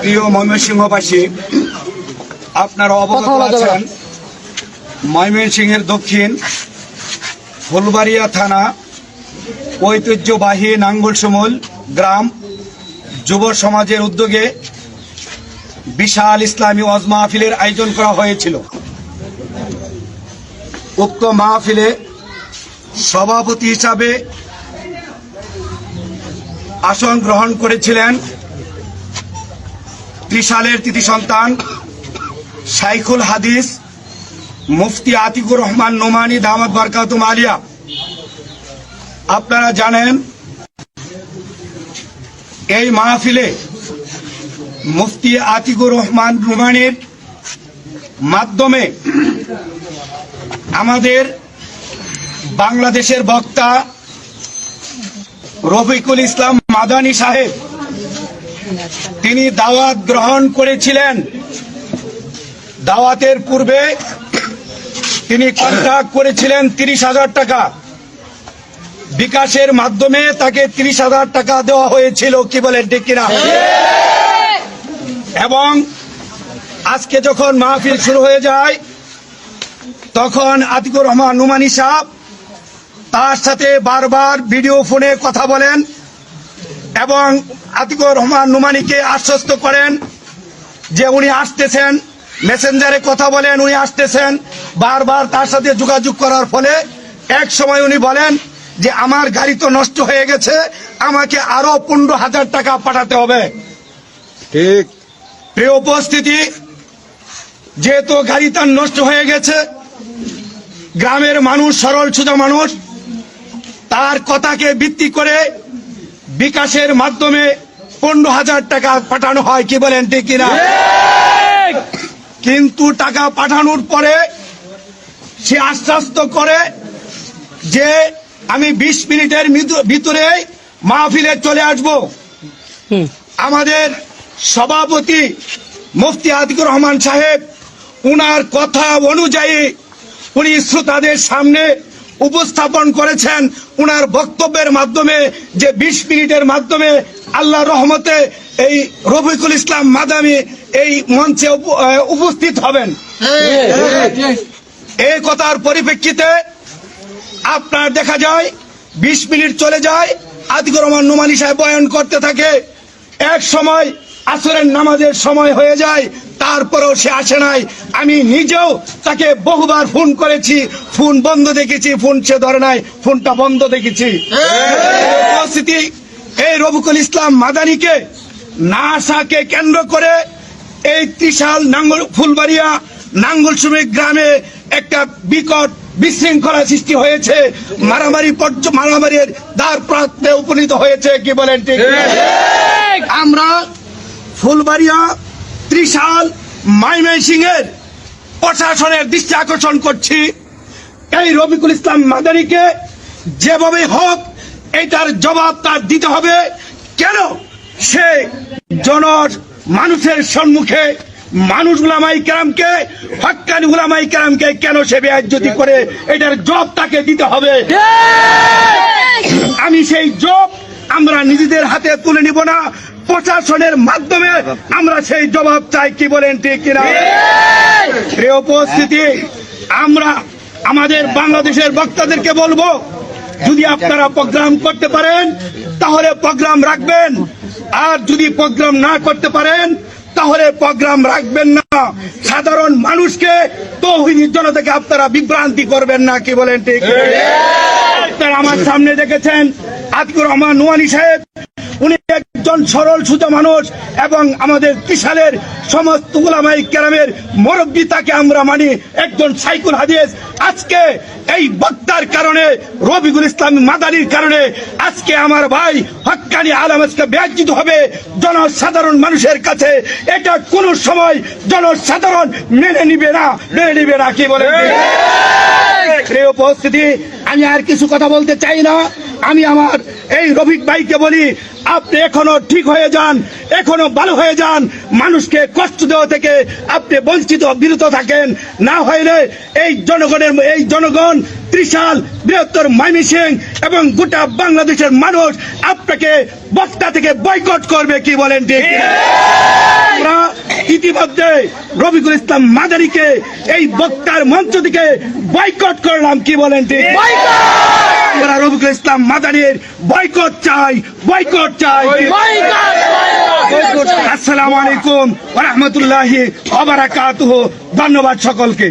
প্রিয় ময়মনসিংহবাসী আপনারা অবগত আছেন ময়মনসিংহের দক্ষিণ ফুলবাড়িয়া থানা ঐতিহ্যবাহী নাঙ্গলসমুল গ্রাম যুব সমাজের উদ্যোগে বিশাল ইসলামী ওয়াজ মাহফিলের আয়োজন করা হয়েছিল। উক্ত মাহফিলে সভাপতি হিসাবে আসন গ্রহণ করেছিলেন ত্রিশালের তিথি সন্তান শাইখুল হাদিস, মুফতি আতিকুর রহমান নোমানি, দামাত বারকাতুম আলিয়া। আপনারা জানেন, এই মাহফিলে মুফতি আতিকুর রহমান নোমানির মাধ্যমে আমাদের বাংলাদেশের বক্তা রফিকুল ইসলাম মাদানী সাহেব তিনি দাওয়াত গ্রহণ করেছিলেন। দাওয়াতের পূর্বে তিনি কন্ট্রাক্ট করেছিলেন তিরিশ হাজার টাকা। বিকাশের মাধ্যমে তাকে তিরিশ হাজার টাকা দেওয়া হয়েছিল, কি ঠিক কিনা? এবং আজকে যখন মাহফিল শুরু হয়ে যায়, তখন আতিকুর রহমান নুমানি সাহ তার সাথে বারবার ভিডিও ফোনে কথা বলেন। এবং আতিকুর রহমান নুমানিকে আশ্বস্ত করেন যে উনি আসতেছেন। মেসেঞ্জারে কথা বলেন উনি আসতেছেন। বারবার তার সাথে যোগাযোগ করার ফলে এক সময় উনি বলেন যে আমার গাড়ি তো নষ্ট হয়ে গেছে আমাকে আরও পনেরো হাজার টাকা পাঠাতে হবে। ঠিক। প্রিয় উপস্থিতি যেহেতু গাড়ি তার নষ্ট হয়ে গেছে গ্রামের মানুষ সরল সুজা মানুষ তার কথাকে ভিত্তি করে বিকাশের মাধ্যমে পনেরো হাজার টাকা পাঠানো হয় কি বলেন ঠিক কিনা? কিন্তু টাকা পাঠানোর পরে সে আশ্বস্ত করে যে আমি বিশ মিনিটের মিতু- ভিতরে মাহফিলে চলে আসব। আমাদের সভাপতি মুফতি আতিকুর রহমান সাহেব উনার কথা অনুযায়ী উনি শ্রোতাদের সামনে উপস্থাপন করেছেন উনার বক্তব্যের মাধ্যমে যে বিশ মিনিটের মাধ্যমে আল্লাহ রহমতে এই রফিকুল ইসলাম মাদামি এই মঞ্চে উপ- উপস্থিত হবেন। এই কথার পরিপ্রেক্ষিতে আপনার দেখা যায়, বিশ মিনিট চলে যায়, আতিকুর রহমান নোমানি সাহেব বয়ান করতে থাকে। এক সময় আসরের নামাজের সময় হয়ে যায় তারপরেও সে আসে নাই। আমি নিজেও তাকে বহুবার ফোন করেছি। ফোন বন্ধ দেখেছি ফোন সে ধরে নাই ফোনটা বন্ধ দেখেছি। এই রবিকুল ইসলাম মাদানিকে নাসাকে কেন্দ্র করে এই ত্রিশাল নাঙ্গল ফুলবাড়িয়া নাঙ্গল শ্রমিক গ্রামে একটা বিকট বিশৃঙ্খলা সৃষ্টি হয়েছে। মারামারি পর্য মারামারির দ্বার প্রান্তে উপনীত হয়েছে কি বলেন ঠিক। আমরা ফুলবাড়িয়া ত্রিশাল মাইমাইসিং এর প্রশাসনের দৃষ্টি আকর্ষণ করছি। এই রবিকুল ইসলাম মাদারিকে যেভাবে হোক এটার জবাব তার দিতে হবে। কেন? সে জন মানুষের সম্মুখে মানুষ গুলামাই কেরামকে হকানি গুলামাই কেরামকে কেন সে বেআজ্যতি করে? এটার জব তাকে দিতে হবে। আমি সেই জব আমরা নিজেদের হাতে তুলে নিব না। প্রশাসনের মাধ্যমে আমরা সেই জবাব চাই কি বলেন ঠিক কিনা? প্রিয় উপস্থিতি, আমরা আমাদের বাংলাদেশের বক্তাদেরকে বলব, যদি আপনারা প্রোগ্রাম করতে পারেন, তাহলে প্রোগ্রাম রাখবেন। আর যদি প্রোগ্রাম না করতে পারেন, তাহলে প্রোগ্রাম রাখবেন না। সাধারণ মানুষকে, তৌহিনী জনতাকে আপনারা বিভ্রান্তি করবেন না, কি বলেন ঠিক আপনারা আমার সামনে দেখেছেন আতিকুর রহমান নোয়ানি সাহেব। উনি একজন সরল সুজা মানুষ এবং আমাদের ত্রিশালের সমস্ত গুলামাই কেরামের মুরব্বী তাকে আমরা মানি একজন সাইকুল হাদিস। আজকে এই বক্তার কারণে রবিকুল ইসলাম মাদারির কারণে আজকে আমার ভাই হক্কানি আলম আজকে ব্যাজ্যিত হবে জনসাধারণ মানুষের কাছে। এটা কোনো সময় জনসাধারণ মেনে নিবে না মেনে নিবে না কি বলে প্রিয় উপস্থিতি আমি আর কিছু কথা বলতে চাই না। আমি আমার এই রফিক ভাইকে বলি, আপনি এখনও ঠিক হয়ে যান, এখনও ভালো হয়ে যান, মানুষকে কষ্ট দেওয়া থেকে আপনি বঞ্চিত, বিরত থাকেন। না হইলে এই জনগণের, এই জনগণ ত্রিশাল, বৃহত্তর ময়মিসিং এবং গোটা বাংলাদেশের মানুষ আপনাকে বক্তা থেকে বয়কট করবে, কি বলেন ঠিক? ইতিমধ্যে রবিকুল ইসলাম মাদারিকে এই বক্তার মঞ্চ থেকে বয়কট করলাম, কি বলেন ঠিক? আমরা রবিকুল ইসলাম মাদানির বয়কট চাই বয়কট চাই। আসসালামু আলাইকুম রহমতুল্লাহ অবরাকাত ধন্যবাদ সকলকে।